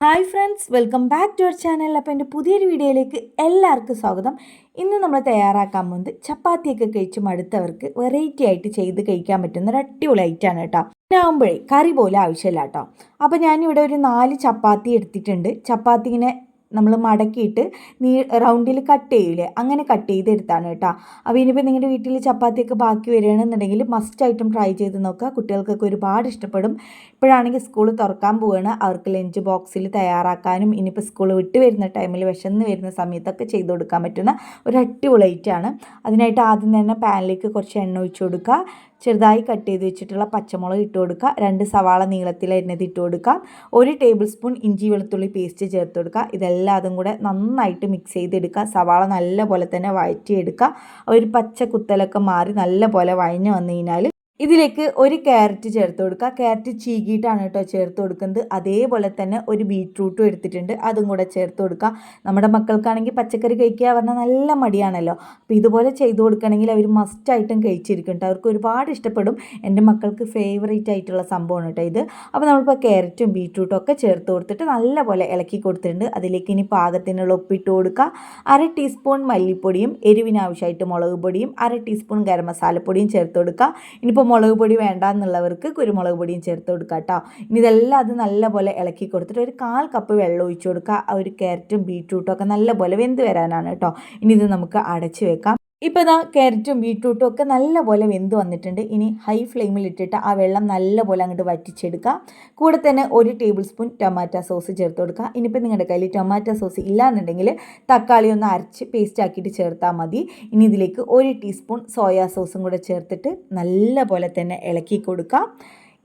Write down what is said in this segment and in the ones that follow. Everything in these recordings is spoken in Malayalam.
Hi friends welcome back to our channel അപ്പോൾ എന്റെ പുതിയൊരു വീഡിയോയിലേക്ക് എല്ലാവർക്കും സ്വാഗതം. ഇന്ന് നമ്മൾ തയ്യാറാക്കാൻ പോകുന്നത് ചപ്പാത്തിയൊക്കെ കഴിച്ച് മടുത്തവർക്ക് വെറൈറ്റി ആയിട്ട് ചെയ്ത് കഴിക്കാൻ പറ്റുന്ന ഒരു അടിപൊളി ഐറ്റാണ് കേട്ടോ. ആകുമ്പോഴേ കറി പോലെ ആവശ്യമില്ല കേട്ടോ. അപ്പോൾ ഞാനിവിടെ ഒരു നാല് ചപ്പാത്തി എടുത്തിട്ടുണ്ട്. ചപ്പാത്തി ഇങ്ങനെ നമ്മൾ മടക്കിയിട്ട് നീ റൗണ്ടിൽ കട്ട് ചെയ്യില്ലേ അങ്ങനെ കട്ട് ചെയ്തെടുത്താണ് കേട്ടോ. അപ്പോൾ ഇനിയിപ്പോൾ നിങ്ങളുടെ വീട്ടിൽ ചപ്പാത്തിയൊക്കെ ബാക്കി വരികയാണെന്നുണ്ടെങ്കിൽ മസ്റ്റ് ഐറ്റം ട്രൈ ചെയ്ത് നോക്കുക. കുട്ടികൾക്കൊക്കെ ഒരുപാട് ഇഷ്ടപ്പെടും. ഇപ്പോഴാണെങ്കിൽ സ്കൂൾ തുറക്കാൻ പോവുകയാണ്. അവർക്ക് ലഞ്ച് ബോക്സിൽ തയ്യാറാക്കാനും ഇനിയിപ്പോൾ സ്കൂൾ വിട്ട് വരുന്ന ടൈമിൽ വിശന്ന് വരുന്ന സമയത്തൊക്കെ ചെയ്ത് കൊടുക്കാൻ പറ്റുന്ന ഒരു അടിപൊളി ഐറ്റാണ് അതിനായിട്ട് ആദ്യം തന്നെ പാനിലേക്ക് കുറച്ച് എണ്ണ ഒഴിച്ചു കൊടുക്കുക. ചെറുതായി കട്ട് ചെയ്ത് വെച്ചിട്ടുള്ള പച്ചമുളക് ഇട്ട് കൊടുക്കുക. രണ്ട് സവാള നീളത്തിൽ ഇട്ട് കൊടുക്കുക. ഒരു ടേബിൾ സ്പൂൺ ഇഞ്ചി വെളുത്തുള്ളി പേസ്റ്റ് ചേർത്ത് കൊടുക്കുക. ഇതെല്ലാം അതും കൂടെ നന്നായിട്ട് മിക്സ് ചെയ്തെടുക്കുക. സവാള നല്ല പോലെ തന്നെ വഴറ്റിയെടുക്കുക. ഒരു പച്ച കുത്തലൊക്കെ മാറി നല്ല പോലെ വഴഞ്ഞു വന്നു കഴിഞ്ഞാൽ ഇതിലേക്ക് ഒരു ക്യാരറ്റ് ചേർത്ത് കൊടുക്കുക. ക്യാരറ്റ് ചീകിയിട്ടാണ് കേട്ടോ ചേർത്ത് കൊടുക്കുന്നത്. അതേപോലെ തന്നെ ഒരു ബീറ്റ്റൂട്ടും എടുത്തിട്ടുണ്ട്. അതും കൂടെ ചേർത്ത് കൊടുക്കുക. നമ്മുടെ മക്കൾക്കാണെങ്കിൽ പച്ചക്കറി കഴിക്കുക പറഞ്ഞാൽ നല്ല മടിയാണല്ലോ. അപ്പോൾ ഇതുപോലെ ചെയ്ത് കൊടുക്കണമെങ്കിൽ അവർ മസ്റ്റായിട്ടും കഴിച്ചിരിക്കും അവർക്ക് ഒരുപാട് ഇഷ്ടപ്പെടും. എന്റെ മക്കൾക്ക് ഫേവറേറ്റ് ആയിട്ടുള്ള സംഭവമാണ് കേട്ടോ ഇത്. അപ്പോൾ നമ്മളിപ്പോൾ ക്യാരറ്റും ബീറ്റ്റൂട്ടും ഒക്കെ ചേർത്ത് കൊടുത്തിട്ട് നല്ലപോലെ ഇളക്കി കൊടുത്തിട്ടുണ്ട്. അതിലേക്ക് ഇനി പാകത്തിനുള്ള ഉപ്പിട്ട് കൊടുക്കുക. അര ടീസ്പൂൺ മല്ലിപ്പൊടിയും എരിവിനാവശ്യമായിട്ട് മുളക് പൊടിയും അര ടീസ്പൂൺ ഗരം മസാലപ്പൊടിയും ചേർത്ത് കൊടുക്കുക. ഇനിയിപ്പോൾ മുളക് പൊടി വേണ്ട എന്നുള്ളവർക്ക് കുരുമുളക് പൊടിയും ചേർത്ത് കൊടുക്കുക കേട്ടോ ഇനി ഇതെല്ലാം അത് നല്ലപോലെ ഇളക്കി കൊടുത്തിട്ട് ഒരു കാൽ കപ്പ് വെള്ളം ഒഴിച്ചു കൊടുക്കുക ഒരു ക്യാരറ്റും ബീറ്റ്റൂട്ടും ഒക്കെ നല്ലപോലെ വെന്ത് വരാനാണ് കേട്ടോ ഇനി ഇത് നമുക്ക് അടച്ചു വെക്കാം. ഇപ്പോൾ ഇതാ കാരറ്റും ബീട്രൂട്ടും ഒക്കെ നല്ലപോലെ വെന്ത് വന്നിട്ടുണ്ട്. ഇനി ഹൈ ഫ്ലെയിമിൽ ഇട്ടിട്ട് ആ വെള്ളം നല്ലപോലെ അങ്ങോട്ട് വറ്റിച്ചെടുക്കുക കൂടെ തന്നെ ഒരു ടേബിൾ സ്പൂൺ ടൊമാറ്റോ സോസ് ചേർത്ത് കൊടുക്കുക ഇനിയിപ്പോൾ നിങ്ങളുടെ കയ്യിൽ ടൊമാറ്റോ സോസ് ഇല്ലാന്നുണ്ടെങ്കിൽ തക്കാളി ഒന്ന് അരച്ച് പേസ്റ്റ് ആക്കിയിട്ട് ചേർത്താൽ മതി. ഇനി ഇതിലേക്ക് ഒരു ടീസ്പൂൺ സോയാ സോസും കൂടെ ചേർത്തിട്ട് നല്ലപോലെ തന്നെ ഇളക്കി കൊടുക്കുക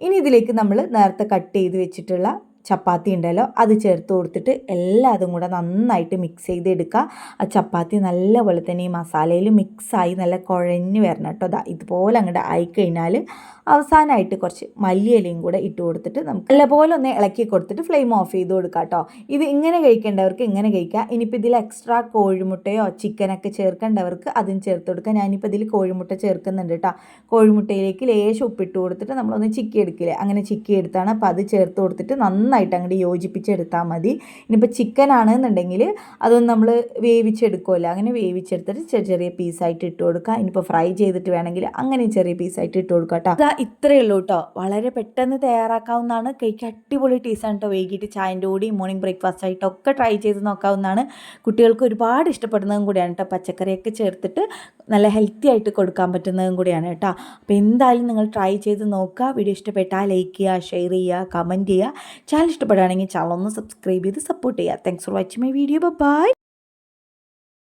ഇനി ഇതിലേക്ക് നമ്മൾ നേരത്തെ കട്ട് ചെയ്ത് വെച്ചിട്ടുള്ള ചപ്പാത്തി ഉണ്ടല്ലോ അത് ചേർത്ത് കൊടുത്തിട്ട് എല്ലാതും കൂടെ നന്നായിട്ട് മിക്സ് ചെയ്തെടുക്കുക. ആ ചപ്പാത്തി നല്ലപോലെ തന്നെ ഈ മസാലയിൽ മിക്സായി നല്ല കുഴഞ്ഞ് വരണം കേട്ടോ. അതാ ഇതുപോലെ അങ്ങോട്ട് ആയിക്കഴിഞ്ഞാൽ അവസാനമായിട്ട് കുറച്ച് മല്ലിയിലയും കൂടെ ഇട്ട് കൊടുത്തിട്ട് നമുക്ക് നല്ലപോലെ ഒന്ന് ഇളക്കി കൊടുത്തിട്ട് ഫ്ലെയിം ഓഫ് ചെയ്ത് കൊടുക്കുക കേട്ടോ. ഇത് ഇങ്ങനെ കഴിക്കേണ്ടവർക്ക് ഇങ്ങനെ കഴിക്കുക. ഇനിയിപ്പോൾ ഇതിൽ എക്സ്ട്രാ കോഴിമുട്ടയോ ചിക്കനൊക്കെ ചേർക്കേണ്ടവർക്ക് അതും ചേർത്ത് കൊടുക്കുക. ഞാനിപ്പോൾ ഇതിൽ കോഴിമുട്ട ചേർക്കുന്നുണ്ട് കേട്ടോ. കോഴിമുട്ടയിലേക്ക് ലേശം ഉപ്പിട്ട് കൊടുത്തിട്ട് നമ്മളൊന്ന് ചിക്കി എടുക്കില്ലേ അങ്ങനെ ചിക്കി എടുത്താണ് അപ്പോൾ അത് ചേർത്ത് കൊടുത്തിട്ട് നന്നായിട്ട് അങ്ങോട്ട് യോജിപ്പിച്ചെടുത്താൽ മതി. ഇനിയിപ്പോൾ ചിക്കൻ ആണെന്നുണ്ടെങ്കിൽ അതൊന്നും നമ്മൾ വേവിച്ചെടുക്കുമല്ലോ അങ്ങനെ വേവിച്ചെടുത്തിട്ട് ചെറിയ ചെറിയ പീസായിട്ട് ഇട്ട് കൊടുക്കുക. ഇനിയിപ്പോൾ ഫ്രൈ ചെയ്തിട്ട് വേണമെങ്കിൽ അങ്ങനെ ചെറിയ പീസായിട്ട് ഇട്ട് കൊടുക്കുക കേട്ടോ. അതാ ഇത്രയേ ഉള്ളൂ കേട്ടോ. വളരെ പെട്ടെന്ന് തയ്യാറാക്കാവുന്നതാണ്. കേക്ക് അടിപൊളി ടീസാണ് കേട്ടോ. വൈകിട്ട് ചായന്റെ കൂടി മോർണിംഗ് ബ്രേക്ക്ഫാസ്റ്റ് ആയിട്ടൊക്കെ ട്രൈ ചെയ്ത് നോക്കാവുന്നതാണ്. കുട്ടികൾക്ക് ഒരുപാട് ഇഷ്ടപ്പെടുന്നതും കൂടിയാണ് കേട്ടോ. പച്ചക്കറിയൊക്കെ ചേർത്തിട്ട് നല്ല ഹെൽത്തി ആയിട്ട് കൊടുക്കാൻ പറ്റുന്നതും കൂടിയാണ് കേട്ടോ. അപ്പോൾ എന്തായാലും നിങ്ങൾ ട്രൈ ചെയ്ത് നോക്കുക. വീഡിയോ ഇഷ്ടപ്പെട്ടാൽ ലൈക്ക് ചെയ്യുക ഷെയർ ചെയ്യുക കമന്റ് ചെയ്യുക. ചാനൽ ഇഷ്ടപ്പെടുകയാണെങ്കിൽ ചാനൽ ഒന്ന് സബ്സ്ക്രൈബ് ചെയ്ത് സപ്പോർട്ട് ചെയ്യുക. Thanks for watching my video bye